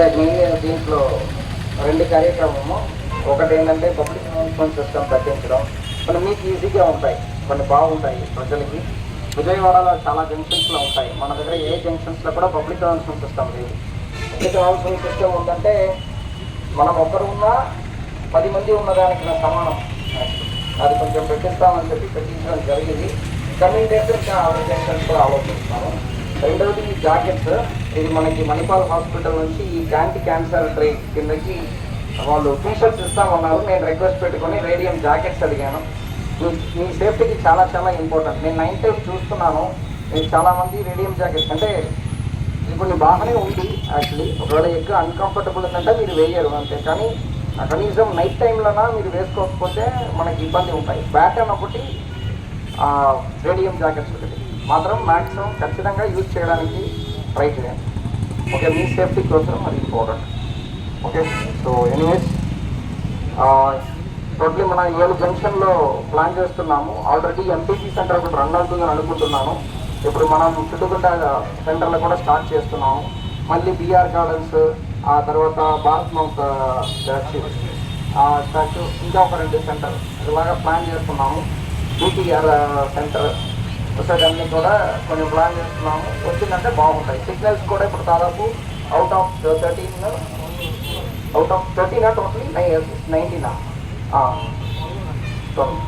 అంటే దీంట్లో రెండు కార్యక్రమము. ఒకటి ఏంటంటే పబ్లిక్ అనౌన్స్మెంట్ సిస్టమ్ తగ్గించడం. కొన్ని మీకు ఈజీగా ఉంటాయి. కొన్ని బాగుంటాయి ప్రజలకి. విజయవాడలో చాలా జంక్షన్స్లో ఉంటాయి. మన దగ్గర ఏ జంక్షన్స్లో కూడా పబ్లిక్ అనౌన్స్మెంట్ సిస్టమ్ లేదు. పబ్లిక్ అనౌన్స్మెంట్ సిస్టమ్ ఉందంటే మనం ఒక్కరు ఉన్నా పది మంది ఉన్నదానికి నా సమానం. అది కొంచెం పెట్టిస్తామని చెప్పి పెట్టించడం జరిగింది. కమింగ్ డేస్ ఇంకా ఆలోచించడానికి కూడా ఆలోచిస్తున్నాను రెండవది జాకెట్. జాకెట్స్ ఇది మనకి మణిపాల్ హాస్పిటల్ నుంచి ఈ క్యాంటీ క్యాన్సర్ ట్రై కిందకి వాళ్ళు టీ షర్ట్స్ ఇస్తామన్నారు. నేను రిక్వెస్ట్ పెట్టుకొని రేడియం జాకెట్స్ అడిగాను. మీ మీ సేఫ్టీకి చాలా చాలా ఇంపార్టెంట్. నేను నైన్ టైం చూస్తున్నాను. నేను చాలామంది రేడియం జాకెట్స్ అంటే ఇప్పుడు బాగానే ఉంది యాక్చువల్లీ. ఒకవేళ ఎక్కువ అన్కంఫర్టబుల్ ఉందంటే మీరు వేయరు అంతే. కానీ కనీసం నైట్ టైంలోనా మీరు వేసుకోకపోతే మనకి ఇబ్బంది ఉంటాయి. బ్యాటన్ ఒకటి రేడియం జాకెట్స్ ఒకటి. మాత్రం మ్యాక్సిమం ఖచ్చితంగా యూజ్ చేయడానికి ట్రై చేయండి. ఓకే మీ సేఫ్టీ కోసం అది important okay so anyways totally మన ఏడు జంక్షన్లో ప్లాన్ చేస్తున్నాము. ఆల్రెడీ ఎంపీసీ సెంటర్ ఒకటి రన్ అవుతుందని అనుకుంటున్నాను. ఇప్పుడు మనం చుట్టుకుంట సెంటర్లో కూడా స్టార్ట్ చేస్తున్నాము. మళ్ళీ బీఆర్ గార్డెన్స్ ఆ తర్వాత భారత్ మౌంట్ స్టాచ్యూ ఇంకా ఒక రెండు సెంటర్ ఇలాగా ప్లాన్ చేస్తున్నాము. బీటీఆర్ సెంటర్ ఒకసారి అన్ని కూడా కొన్ని ప్లాన్ చేస్తున్నాము. వచ్చిందంటే బాగుంటాయి. సిగ్నల్స్ కూడా ఇప్పుడు దాదాపు out of thirteen out of థర్టీనా totally నైన్టీనా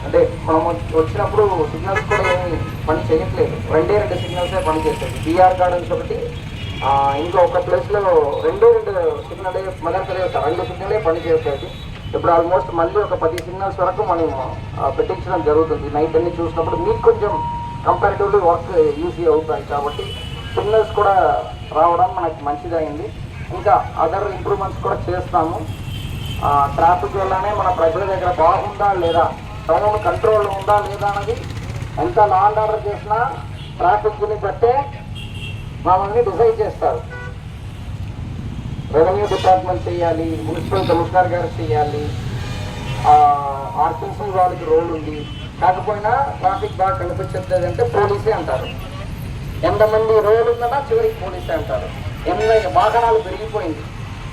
అంటే మనం వచ్చినప్పుడు సిగ్నల్స్ కూడా ఏమి పని చేయట్లేదు. రెండే రెండు సిగ్నల్సే పని చేసేది. బీఆర్ గార్డెన్స్ ఒకటి ఇంకా ఒక ప్లేస్లో రెండే రెండు సిగ్నలే మదర్ రెండు సిగ్నలే పని చేసేది. ఇప్పుడు ఆల్మోస్ట్ మళ్ళీ ఒక పది సిగ్నల్స్ వరకు మనం పెట్టించడం జరుగుతుంది. నైట్ అన్ని చూసినప్పుడు మీకు కొంచెం కంపారిటివ్లీ వర్క్ ఈజీ అవుతాయి కాబట్టి సిగ్నల్స్ కూడా రావడం మనకి మంచిదైంది. ఇంకా అదర్ ఇంప్రూవ్మెంట్స్ కూడా చేస్తాము. ట్రాఫిక్ వల్లనే మన ప్రజల దగ్గర బాగుందా లేదా టౌన్ కంట్రోల్ ఉందా లేదా అనేది ఎంత లా అండ్ ఆర్డర్ చేసినా ట్రాఫిక్ని బట్టే మమ్మల్ని డిసైడ్ చేస్తారు. రెవెన్యూ డిపార్ట్మెంట్ చేయాలి మున్సిపల్ కమిషనర్ గారు చేయాలి ఆర్టీసీ వాళ్ళకి రోల్ ఉంది. కాకపోయినా ట్రాఫిక్ బాగా కనిపించట్లేదు అంటే పోలీసే అంటారు. ఎంతమంది రోడ్లు ఉందన్నా చివరికి పోలీసే అంటారు. ఎన్ని వాహనాలు పెరిగిపోయింది.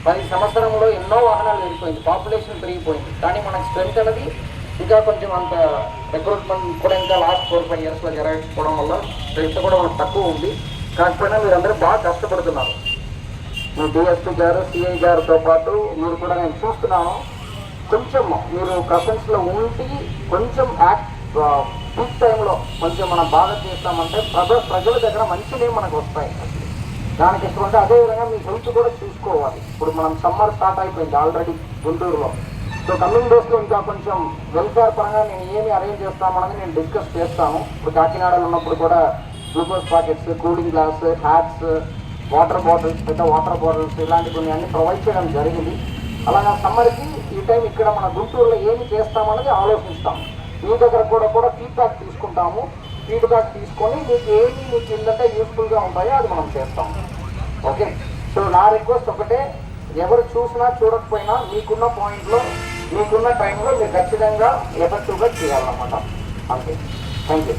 పది సంవత్సరంలో ఎన్నో వాహనాలు పెరిగిపోయింది. పాపులేషన్ పెరిగిపోయింది. కానీ మన స్ట్రెంత్ అనేది ఇంకా కొంచెం అంత రిక్రూట్మెంట్ కూడా ఇంకా లాస్ట్ ఫోర్ ఫైవ్ ఇయర్స్లో జరగకపోవడం వల్ల స్ట్రెంత్ కూడా మనకు తక్కువ ఉంది. కాకపోయినా మీరందరూ బాగా కష్టపడుతున్నారు. మీ డిఎస్పీ గారు సిఐ గారితో పాటు మీరు కూడా నేను చూస్తున్నాను. కొంచెం మీరు ప్రసెన్స్లో ఉండి కొంచెం యాక్ట్ పీక్ టైంలో కొంచెం మనం బాగా చేస్తామంటే ప్రజ ప్రజల దగ్గర మంచి నేమ్ మనకు వస్తాయి. దానికి ఇష్టమంటే అదేవిధంగా మీ హెల్త్ కూడా చూసుకోవాలి. ఇప్పుడు మనం సమ్మర్ స్టార్ట్ అయిపోయింది ఆల్రెడీ గుంటూరులో. సో కమింగ్ డేస్లో ఇంకా కొంచెం వెల్ఫేర్ పరంగా నేను ఏమి అరేంజ్ చేస్తామన్నది నేను డిస్కస్ చేస్తాను. ఇప్పుడు కాకినాడలో ఉన్నప్పుడు కూడా glucose packets cooling glass hats water bottles పెద్ద వాటర్ బాటిల్స్ ఇలాంటి కొన్ని అన్ని ప్రొవైడ్ చేయడం జరిగింది. అలాగా సమ్మర్కి ఈ టైం ఇక్కడ మన గుంటూరులో ఏమి చేస్తామన్నది ఆలోచిస్తాం. మీ దగ్గర కూడా కూడా ఫీడ్బ్యాక్ తీసుకుంటాము. ఫీడ్బ్యాక్ తీసుకొని మీకు ఏమి మీకు ఏంటంటే యూస్ఫుల్గా ఉంటాయో అది మనం చేస్తాం. ఓకే సో నా రిక్వెస్ట్ ఒకటే ఎవరు చూసినా చూడకపోయినా మీకున్న పాయింట్లో మీకున్న టైంలో మీరు ఖచ్చితంగా ఎఫెక్టివ్గా చేయాలన్నమాట. అంతే థ్యాంక్ యూ